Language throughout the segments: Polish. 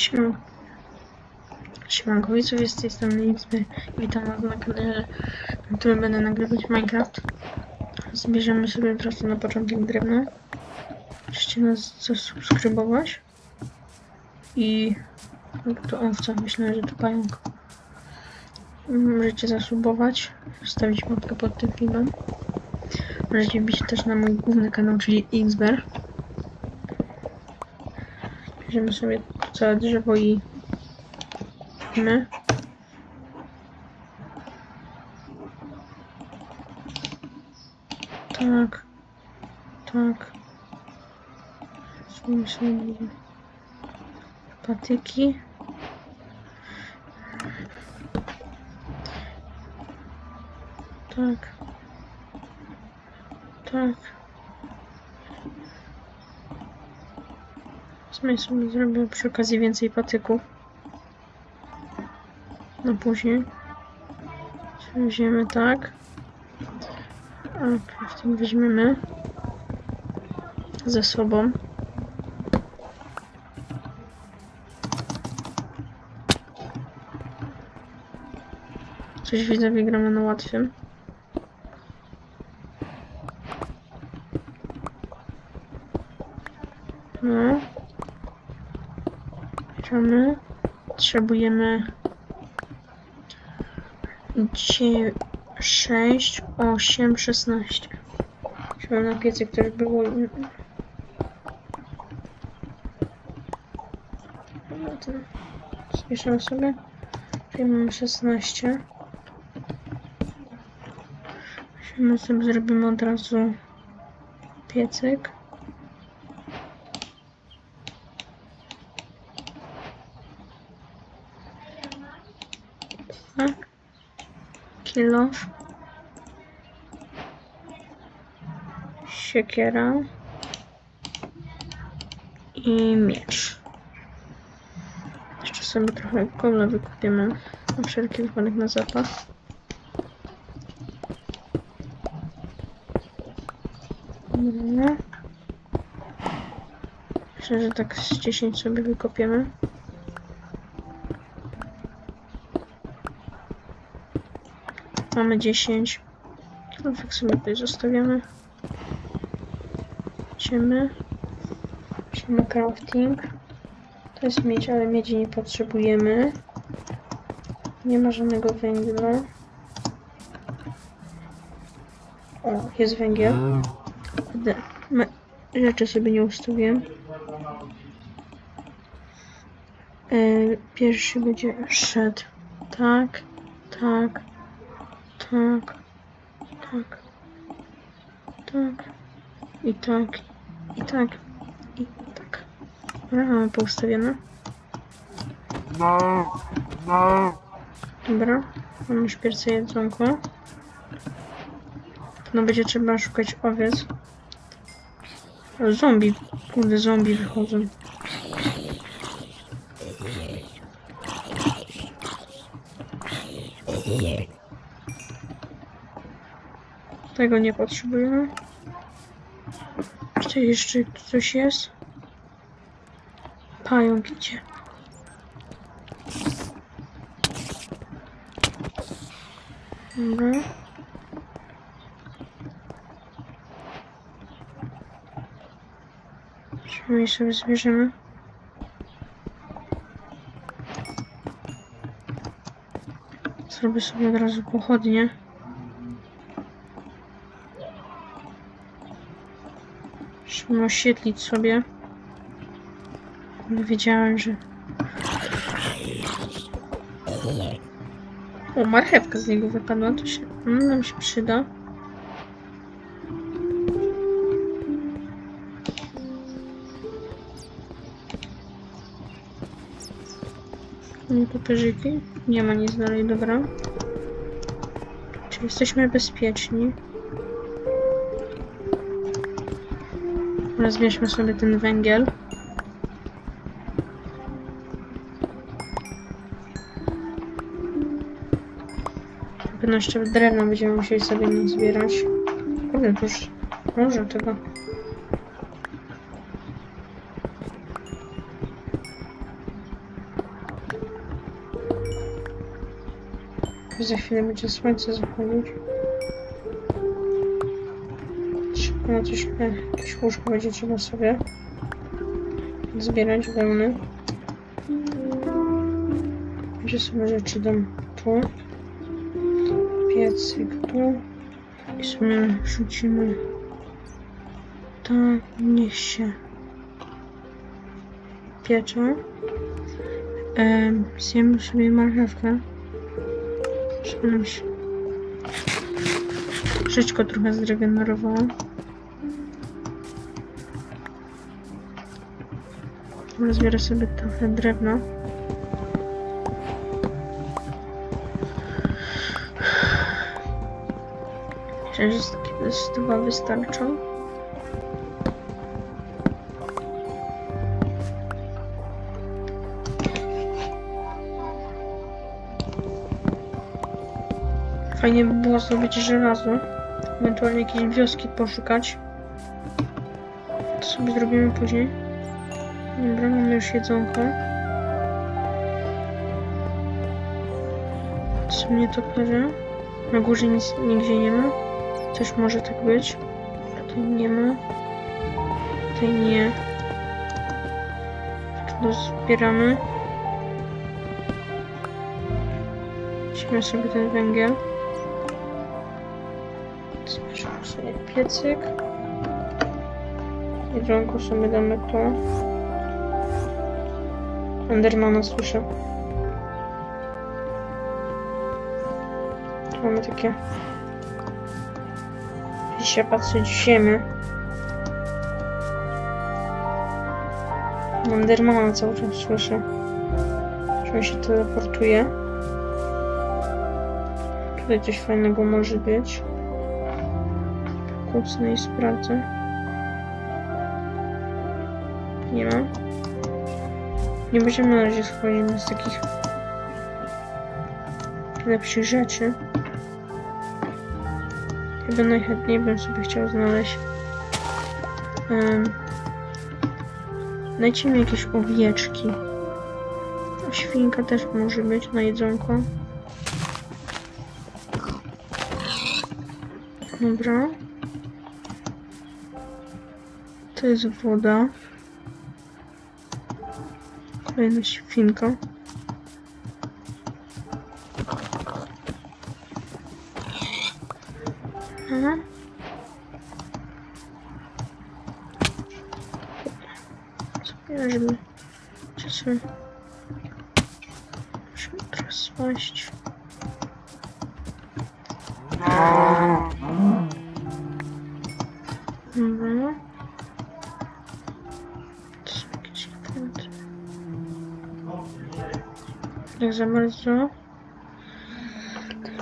Siema. Siemanko, widzów z tej strony Xby. Witam was na kanale, na którym będę nagrywać Minecraft. Zbierzemy sobie prosto na początek drewno. Możecie nas zasubskrybować. I... Jak to owca, myślę, że to pająk. Możecie zasubować, wstawić łapkę pod tym filmem. Możecie bić też na mój główny kanał, czyli Xber. Bierzemy sobie całe drzewo i my. Tak. Tak. Zrobimy sobie patyki. Tak. Tak. Sobie sobie zrobię przy okazji więcej patyków. No później. Weźmiemy tak. A crafting weźmiemy ze sobą. Coś widzę, wygramy na łatwym. No. Bierzemy. Potrzebujemy 9, 6, 8, 16. Trzeba na piecyk też było. No sobie. Tutaj mamy 16. Musimy sobie zrobimy od razu piecyk. Kilo. Siekiera. I miecz. Jeszcze sobie trochę kola wykupimy. Na wszelki wypadek na zapas. Myślę, że tak z 10 sobie wykopiemy. Mamy 10. Kilofek sobie tutaj zostawiamy. Idziemy. Idziemy crafting. To jest miedź, ale miedzi nie potrzebujemy. Nie ma żadnego węgla. O, jest węgiel. Kurde, rzeczy sobie nie ustawiłem. E, pierwszy będzie szedł. Tak, tak, tak, tak, tak, i tak, i tak, i tak. Dobra, mamy poustawione. No, no. Dobra, mamy szpierce jedzonko. No będzie trzeba szukać owiec. O, zombie, kurde, zombie wychodzą. Tego nie potrzebujemy. Czy jeszcze coś jest? Pająk idzie. Dobra. Przynajmniej sobie zbierzemy. Zrobię sobie od razu pochodnie. Oświetlić sobie. Wiedziałem, że... O, marchewka z niego wypadła, to się... mm, nam się przyda. Nie papierzyki. Nie ma nic dalej, dobra. Czy jesteśmy bezpieczni? Teraz sobie ten węgiel. Pewno jeszcze drewno będziemy musieli sobie nie zbierać. Kurde, już dużo tego. Za chwilę będzie słońce zachodzić. Na coś, e, jakieś łóżko będzie trzeba sobie zbierać wełny. Gdzie sobie rzeczy dam tu. Piecyk tu. I sobie rzucimy. Tak, niech się piecze. Em, Zjemy sobie marchewkę. Żeby nam się żyćko trochę zregenerowało. Rozbiorę sobie trochę drewna. Myślę, że takie dwa wystarczą. Fajnie by było zrobić żelazo. Ewentualnie jakieś wioski poszukać. To sobie zrobimy później. Dobra, mamy już jedzonko. To są nietoperze. Na górze nic nigdzie nie ma. Coś może tak być. Tutaj nie ma. Tutaj nie. To zbieramy. Weźmy sobie ten węgiel. Zbierzemy sobie piecyk. Jedzonko sobie damy tu. Endermana słyszę. Tu mamy takie... Się patrzeć w ziemię. Endermana cały czas słyszę. Że on się teleportuje. Tutaj coś fajnego może być. Kucnę i sprawdzę. Nie ma. Nie będziemy na razie schodzić z takich lepszych rzeczy. Chyba najchętniej bym sobie chciał znaleźć um, Dajcie mi jakieś owieczki. Świnka też może być na jedzonko. Dobra. To jest woda. Kolejna świnka. Aha. Sobie, żeby czasem musimy teraz spaść. Za bardzo.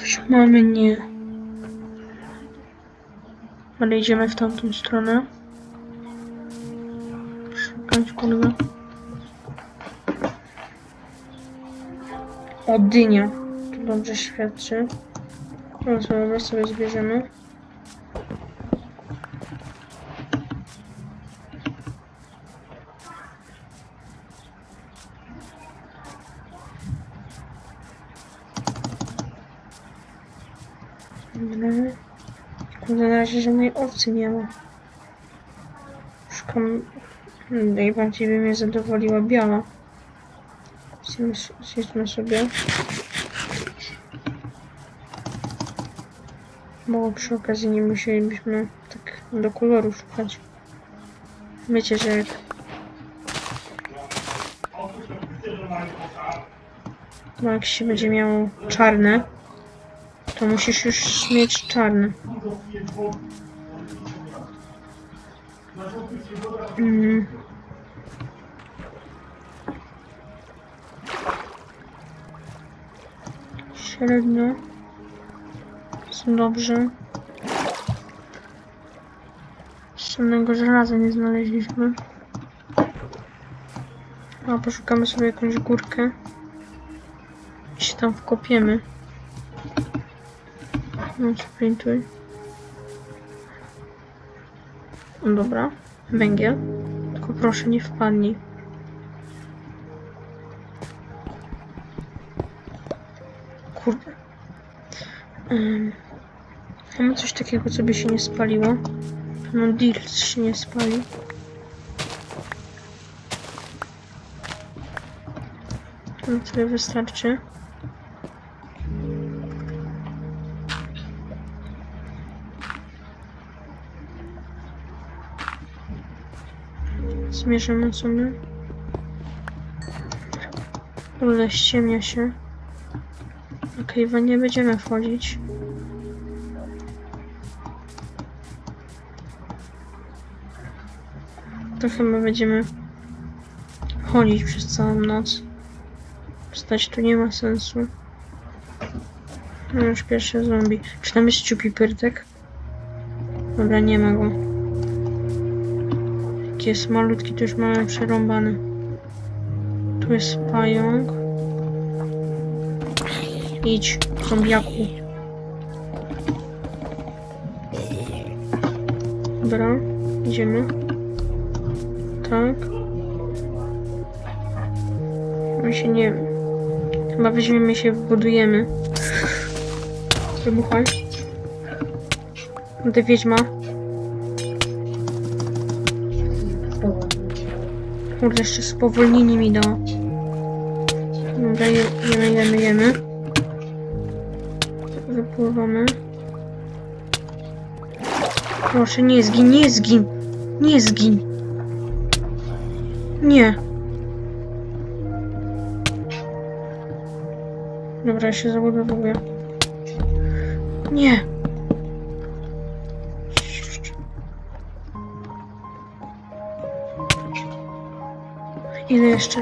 Już mamy nie. Ale idziemy w tamtą stronę. Szukać kurwa. O, dynia. To dobrze świadczy. No sobie zbierzemy. Dobra. Kurde, na owcy nie ma. Szukam... Hmm, Najbardziej by mnie zadowoliła biała. Zjemy, zjedzmy sobie. Bo przy okazji nie musielibyśmy tak do koloru szukać. Wiecie, że jak... No jak się będzie miało czarne, to musisz już mieć czarne. Mm. Średnio. Są dobrze. Żadnego żelaza nie znaleźliśmy. A poszukamy sobie jakąś górkę. I się tam wkopiemy. No, sprintuj. Dobra. Węgiel. Tylko proszę nie wpadnij. Kurde. Ym, mamy coś takiego, co by się nie spaliło. No, Deals się nie spali. No, tyle wystarczy. Zmierzymy sobie. Kurde, ściemnia się. Okej, okay, nie będziemy wchodzić. To chyba będziemy chodzić przez całą noc. Stać tu nie ma sensu. No już pierwszy zombie. Czy tam jest ciupi pyrtek? Dobra, nie ma go. Jest malutki, to już mamy przerąbany. Tu jest pająk. Idź, zombiaku. Dobra, idziemy. Tak. My się nie... Chyba weźmiemy się, wbudujemy. Wybuchaj. Kurde, wiedźma. Kurde, jeszcze spowolnienie mi dało. Dobra, je- jemy, jemy, jemy. Wypływamy. Proszę, nie zgin, nie zgin. Nie zgin. Nie. Dobra, ja się zabudowuję. Nie. Ile jeszcze?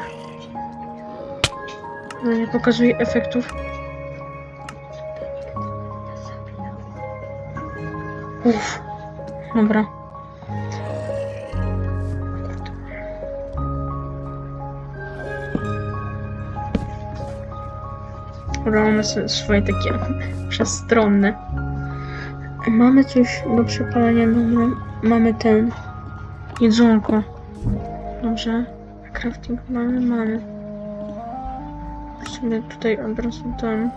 No nie pokazuje efektów. Uff. Dobra. Dobra, są swoje takie przestronne. Mamy coś do przepalania, dobra. Mamy ten jedzonko. Dobrze. Crafting mamy, mamy. Sobie tutaj od razu ten.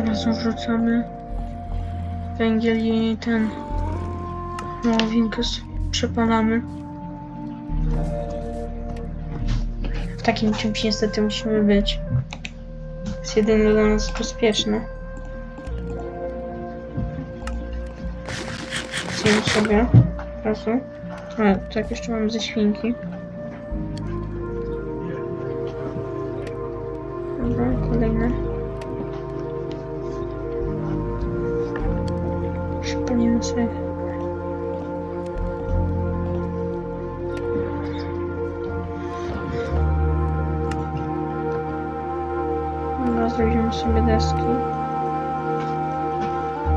Od razu wrzucamy węgiel i ten wołowinkę s- przepalamy. W takim czymś niestety musimy być. Jest jedyne dla nas bezpieczne. Zjem sobie razu. A, tak jeszcze mam ze świnki. Dobra, kolejne. Przypomnimy sobie. Dobra, zrobimy sobie deski.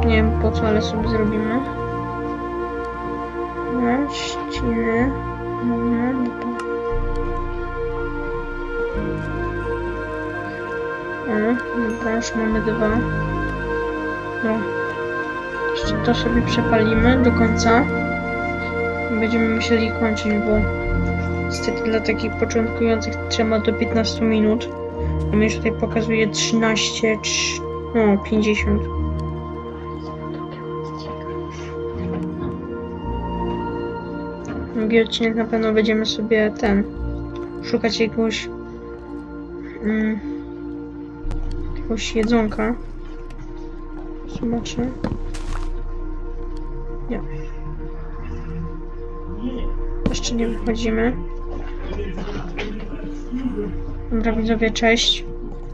Nie wiem po co, ale sobie zrobimy. Dobra, już mamy dwa. No. Jeszcze to sobie przepalimy do końca. Będziemy musieli kończyć, bo niestety dla takich początkujących trzeba do 15 minut. A już tutaj pokazuje 13, trz- no 50. Drugi odcinek na pewno będziemy sobie ten szukać jakiegoś mm, jakiegoś jedzonka. Zobaczę. Nie. Jeszcze nie wychodzimy. Dobra widzowie, cześć.